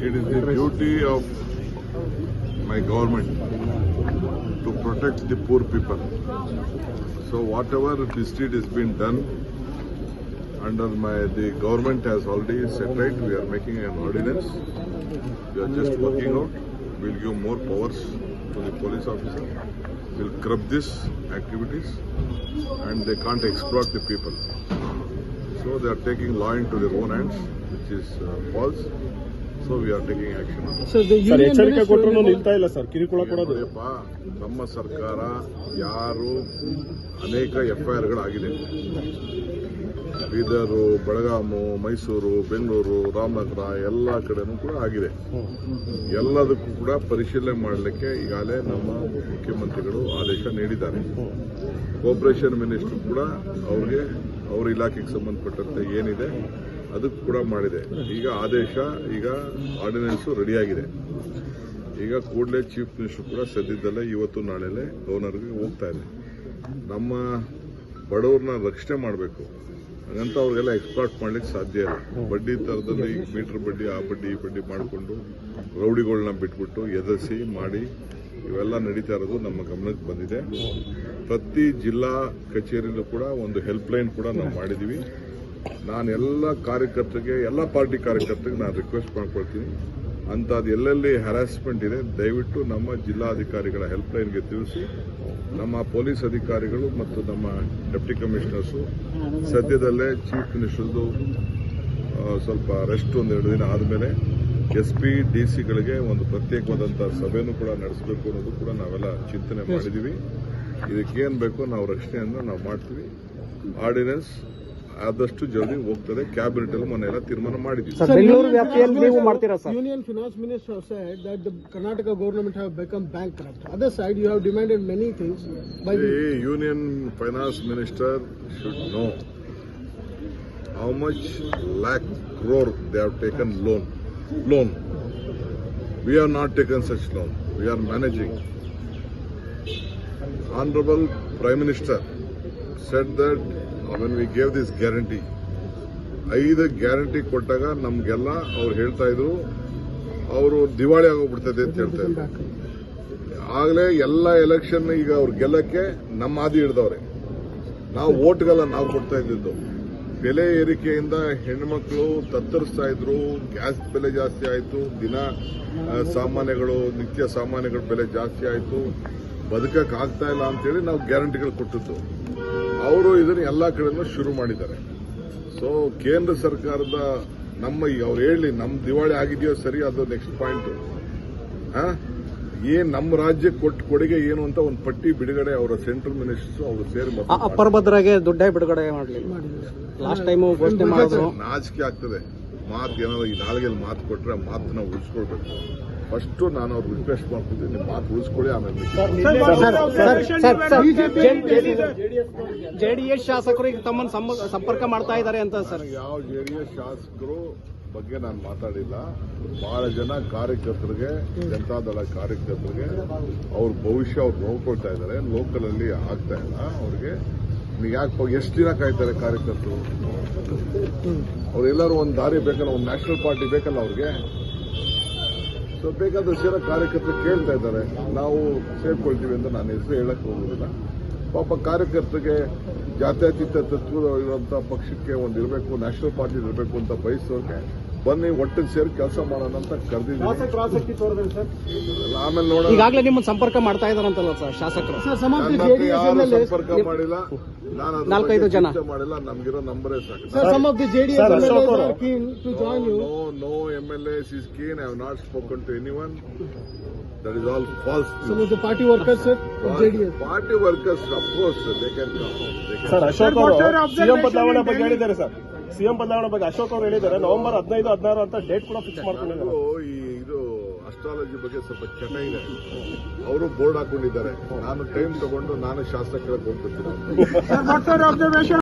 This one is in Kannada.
It is the duty of my government to protect the poor people. So whatever this deed is being done under my the government has already set right. We are making an ordinance. We are just working out. We'll give more powers to the police officer. We'll curb these activities, and they can't exploit the people. So they are taking law into their own hands, which is so we So we are taking action on sir ಎಚ್ಚರಿಕೆ ಕೊಟ್ಟರು ನಿಲ್ತಾ ಇಲ್ಲ ಸರ್. ಕಿರುಕುಳ ಕೊಡೋದು. ನೋಡಿಯಪ್ಪ ನಮ್ಮ ಸರ್ಕಾರ ಯಾರು ಅನೇಕ ಎಫ್ಐಆರ್ಗಳಾಗಿದೆ. ಬೀದರು ಬೆಳಗಾಮು ಮೈಸೂರು ಬೆಂಗಳೂರು ರಾಮನಗರ ಎಲ್ಲ ಕಡೆನೂ ಕೂಡ ಆಗಿದೆ. ಎಲ್ಲದಕ್ಕೂ ಕೂಡ ಪರಿಶೀಲನೆ ಮಾಡಲಿಕ್ಕೆ ಈಗಾಗಲೇ ನಮ್ಮ ಮುಖ್ಯಮಂತ್ರಿಗಳು ಆದೇಶ ನೀಡಿದ್ದಾರೆ. ಕೋಪರೇಷನ್ ಮಿನಿಸ್ಟರ್ ಕೂಡ ಅವ್ರಿಗೆ ಅವ್ರ ಇಲಾಖೆಗೆ ಸಂಬಂಧಪಟ್ಟಂತೆ ಏನಿದೆ ಅದಕ್ಕೂ ಕೂಡ ಮಾಡಿದೆ. ಈಗ ಆದೇಶ, ಈಗ ಆರ್ಡಿನೆನ್ಸ್ ರೆಡಿಯಾಗಿದೆ. ಈಗ ಕೂಡಲೇ ಚೀಫ್ ಮಿನಿಸ್ಟರ್ ಕೂಡ ಸದ್ಯದಲ್ಲೇ ಇವತ್ತು ನಾಳೆಲೆ ಗವರ್ನರ್ಗೆ ಹೋಗ್ತಾ ಇದೆ ನಮ್ಮ ಬಡವ್ರನ್ನ ರಕ್ಷಣೆ ಮಾಡಬೇಕು. ಹಾಗಂತ ಅವ್ರಿಗೆಲ್ಲ ಎಕ್ಸ್ಪ್ಲಾಟ್ ಮಾಡ್ಲಿಕ್ಕೆ ಸಾಧ್ಯ ಇಲ್ಲ. ಬಡ್ಡಿ ತರದಲ್ಲಿ ಮೀಟರ್ ಬಡ್ಡಿ, ಆ ಬಡ್ಡಿ, ಈ ಬಡ್ಡಿ ಮಾಡಿಕೊಂಡು ರೌಡಿಗಳನ್ನ ಬಿಟ್ಬಿಟ್ಟು ಎದರಿಸಿ ಮಾಡಿ ಇವೆಲ್ಲ ನಡೀತಾ ಇರೋದು ನಮ್ಮ ಗಮನಕ್ಕೆ ಬಂದಿದೆ. ಪ್ರತಿ ಜಿಲ್ಲಾ ಕಚೇರಿಯಲ್ಲೂ ಕೂಡ ಒಂದು ಹೆಲ್ಪ್ಲೈನ್ ಕೂಡ ನಾವು ಮಾಡಿದ್ದೀವಿ. ನಾನು ಎಲ್ಲ ಕಾರ್ಯಕರ್ತರಿಗೆ, ಎಲ್ಲ ಪಾರ್ಟಿ ಕಾರ್ಯಕರ್ತರಿಗೆ ನಾನು ರಿಕ್ವೆಸ್ಟ್ ಮಾಡ್ಕೊಳ್ತೀನಿ. ಅಂಥದ್ದು ಎಲ್ಲೆಲ್ಲಿ ಹ್ಯಾರಾಸ್ಮೆಂಟ್ ಇದೆ, ದಯವಿಟ್ಟು ನಮ್ಮ ಜಿಲ್ಲಾಧಿಕಾರಿಗಳ ಹೆಲ್ಪ್ಲೈನ್ಗೆ ತಿಳಿಸಿ. ನಮ್ಮ ಪೊಲೀಸ್ ಅಧಿಕಾರಿಗಳು ಮತ್ತು ನಮ್ಮ ಡೆಪ್ಟಿ ಕಮಿಷನರ್ಸು ಸದ್ಯದಲ್ಲೇ ಚೀಫ್ ಮಿನಿಸ್ಟರ್ದು ಸ್ವಲ್ಪ ರೆಸ್ಟ್ ಒಂದೆರಡು ದಿನ ಆದಮೇಲೆ ಎಸ್ ಪಿ ಡಿ ಸಿಗಳಿಗೆ ಒಂದು ಪ್ರತ್ಯೇಕವಾದಂಥ ಸಭೆನೂ ಕೂಡ ನಡೆಸಬೇಕು ಅನ್ನೋದು ಕೂಡ ನಾವೆಲ್ಲ ಚಿಂತನೆ ಮಾಡಿದ್ದೀವಿ ಇದಕ್ಕೇನು ಬೇಕೋ ನಾವು ರಕ್ಷಣೆಯನ್ನು ನಾವು ಮಾಡ್ತೀವಿ. Ordinance ಆದಷ್ಟು ಜಲ್ದಿ ಹೋಗ್ತದೆ ಕ್ಯಾಬಿನೆಟ್ ಅಲ್ಲಿ ಮೊನ್ನೆ ಎಲ್ಲ ತೀರ್ಮಾನ ಮಾಡಿದ್ದೀವಿ Sir, ಬೆಂಗಳೂರು Union ವ್ಯಾಪ್ತಿಯಲ್ಲಿ Finance ನೀವು Minister- ಮಾಡ್ತೀರಾ sir? Union Finance Minister said that the Karnataka government have become bankrupt. Other side, you have demanded many things by the The Union Finance Minister should know how much lakh crore they have taken loan. Loan. We have not taken such loan. We are managing. Honorable Prime Minister said that when we gave this guarantee ಐದು ಗ್ಯಾರಂಟಿ ಕೊಟ್ಟಾಗ ನಮ್ಗೆಲ್ಲ ಅವ್ರು ಹೇಳ್ತಾ ಇದ್ರು, ಅವರು ದಿವಾಳಿ ಆಗೋಗ್ಬಿಡ್ತದೆ ಅಂತ ಹೇಳ್ತಾ ಇದ್ರು. ಆಗಲೇ ಎಲ್ಲ ಎಲೆಕ್ಷನ್ ಈಗ ಅವ್ರು ಗೆಲ್ಲಕ್ಕೆ ನಮ್ಮ ಹಾದಿ ಹಿಡ್ದವ್ರೆ. ನಾವು ಓಟ್ಗೆಲ್ಲ ನಾವು ಕೊಡ್ತಾ ಇದ್ದಿದ್ದು. ಬೆಲೆ ಏರಿಕೆಯಿಂದ ಹೆಣ್ಮಕ್ಳು ತತ್ತರಿಸ್ತಾ ಇದ್ರು, ಗ್ಯಾಸ್ ಬೆಲೆ ಜಾಸ್ತಿ ಆಯಿತು, ದಿನ ಸಾಮಾನ್ಯಗಳು, ನಿತ್ಯ ಸಾಮಾನ್ಯಗಳ ಬೆಲೆ ಜಾಸ್ತಿ ಆಯಿತು ಬದುಕಕ್ಕೆ ಆಗ್ತಾ ಇಲ್ಲ ಅಂತೇಳಿ ನಾವು ಗ್ಯಾರಂಟಿಗಳು ಕೊಟ್ಟಿದ್ದು. ಅವರು ಇದನ್ನು ಎಲ್ಲ ಕಡೆನೂ ಶುರು ಮಾಡಿದ್ದಾರೆ. ಸೊ ಕೇಂದ್ರ ಸರ್ಕಾರದ ನಮ್ಮ ಅವ್ರು ಹೇಳಿ ನಮ್ಮ ದಿವಾಳಿ ಆಗಿದೆಯೋ ಸರಿ ಅದು ನೆಕ್ಸ್ಟ್ ಪಾಯಿಂಟ್ ಏನ್ ನಮ್ಮ ರಾಜ್ಯ ಕೊಟ್ಟು ಕೊಡುಗೆ ಏನು ಅಂತ ಒಂದು ಪಟ್ಟಿ ಬಿಡುಗಡೆ ಅವರ ಸೆಂಟ್ರಲ್ ಮಿನಿಸ್ಟರ್ಸ್ ಅವರು ಸೇರಿ ಮೊದಲು ಅ- ಅಪ್ಪರ ಭದ್ರಾಗೆ ದುಡ್ಡೇ ಬಿಡುಗಡೆ ಮಾಡಲಿ ಲಾಸ್ಟ್ ಟೈಮ್ ಘೋಷಣೆ ಮಾಡಿದ್ರು. ನಾಚಿಕೆ ಆಗ್ತದೆ. ಮಾತು ಏನಾದ್ರು ಈ ನಾಲ್ಗೆಲ್ಲಿ ಮಾತು ಕೊಟ್ರೆ ಆ ಮಾತನ್ನ ಉಳಿಸ್ಕೊಳ್ಬೇಕು. ಫಸ್ಟ್ ನಾನು ಅವ್ರಿಗೆ ರಿಕ್ವೆಸ್ಟ್ ಮಾಡ್ಕೊತೀನಿ ಮಾತು ಉಳಿಸ್ಕೊಳ್ಳಿ ಆಮೇಲೆ ಜೆಡಿಎಸ್ ಶಾಸಕರು ಈಗ ತಮ್ಮನ್ನು ಸಂಪ- ಸಂಪರ್ಕ ಮಾಡ್ತಾ ಇದ್ದಾರೆ ಅಂತ ಸರ್. ನನಗೆ ಯಾವ ಜೆಡಿಎಸ್ ಶಾಸಕರು ಬಗ್ಗೆ ನಾನು ಮಾತಾಡಿಲ್ಲ. ಬಹಳ ಜನ ಕಾರ್ಯಕರ್ತರಿಗೆ ಜನತಾದಳ ಕಾರ್ಯಕರ್ತರಿಗೆ ಅವ್ರ ಭವಿಷ್ಯ ಅವ್ರು ನೋಡ್ಕೊಳ್ತಾ ಇದ್ದಾರೆ. ಲೋಕಲ್ ಅಲ್ಲಿ ಆಗ್ತಾ ಇಲ್ಲ ಅವ್ರಿಗೆ. ನೀವು ಯಾಕೆ ಎಷ್ಟು ದಿನ ಕಾಯ್ತಾರೆ ಕಾರ್ಯಕರ್ತರು? ಅವ್ರೆಲ್ಲರೂ ಒಂದು ದಾರಿ ಬೇಕಲ್ಲ ಒಂದು ನ್ಯಾಷನಲ್ ಪಾರ್ಟಿ ಬೇಕಲ್ಲ ಅವ್ರಿಗೆ? ಸೊ ಬೇಕಾದಷ್ಟು ಜನ ಕಾರ್ಯಕರ್ತರು ಕೇಳ್ತಾ ಇದ್ದಾರೆ. ನಾವು ಸೇರ್ಕೊಳ್ತೀವಿ ಅಂತ ನಾನು ಹೆಸರು ಹೇಳಕ್ಕೆ ಹೋಗೋದಿಲ್ಲ. ಪಾಪ ಕಾರ್ಯಕರ್ತರಿಗೆ ಜಾತ್ಯತೀತ ತತ್ವ ಪಕ್ಷಕ್ಕೆ ಒಂದು ಇರಬೇಕು ನ್ಯಾಷನಲ್ ಪಾರ್ಟಿ ಇರಬೇಕು ಅಂತ ಬಯಸೋಕೆ ಬನ್ನಿ ಒಟ್ಟಿಗೆ ಸೇರಿ ಕೆಲಸ ಮಾಡೋಣ ಅಂತ ಕರೆದಿದ್ದೀನಿ. ಈಗಾಗಲೇ ಆಮೇಲೆ ನೋಡೋಣ. ನಿಮ್ಮ ಸಂಪರ್ಕ ಮಾಡ್ತಾ ಇದ್ದಾರ ಸರ್ ಶಾಸಕರು. ಸಂಪರ್ಕ ಮಾಡಿಲ್ಲ. ನಾನು ನಾಲ್ಕೈದು ಜನ ಮಾಡಿಲ್ಲ ನಮ್ಗಿರೋ ನಂಬರ್ ಏ sir. Sir some of the jds are keen to join you. No no MLAs is keen I have not spoken to anyone. That is ಅವರು ಸಿಎಂ ಬದಲಾವಣೆ ಬಗ್ಗೆ ಹೇಳಿದ್ದಾರೆ ಸರ್. ಸಿಎಂ ಬದಲಾವಣೆ ಬಗ್ಗೆ ಅಶೋಕ್ ಅವರು ಹೇಳಿದ್ದಾರೆ ನವೆಂಬರ್ ಹದಿನೈದು ಹದಿನಾರು ಅಂತ ಡೇಟ್ ಕೂಡ ಫಿಕ್ಸ್ ಮಾಡ್ಕೊಂಡಿದ್ದಾರೆ. ಈ ಇದು ಅಸ್ಟ್ರಾಲಜಿ ಬಗ್ಗೆ ಸ್ವಲ್ಪ ಚಟ ಇದೆ. ಅವರು ಬೋರ್ಡ್ ಹಾಕೊಂಡಿದ್ದಾರೆ. ನಾನು ಟೈಮ್ ತಗೊಂಡು ನಾನು ಶಾಸ್ತ್ರ ಕೇಳಕ್ ಹೋಗ್ತಿದ್ದೀನಿ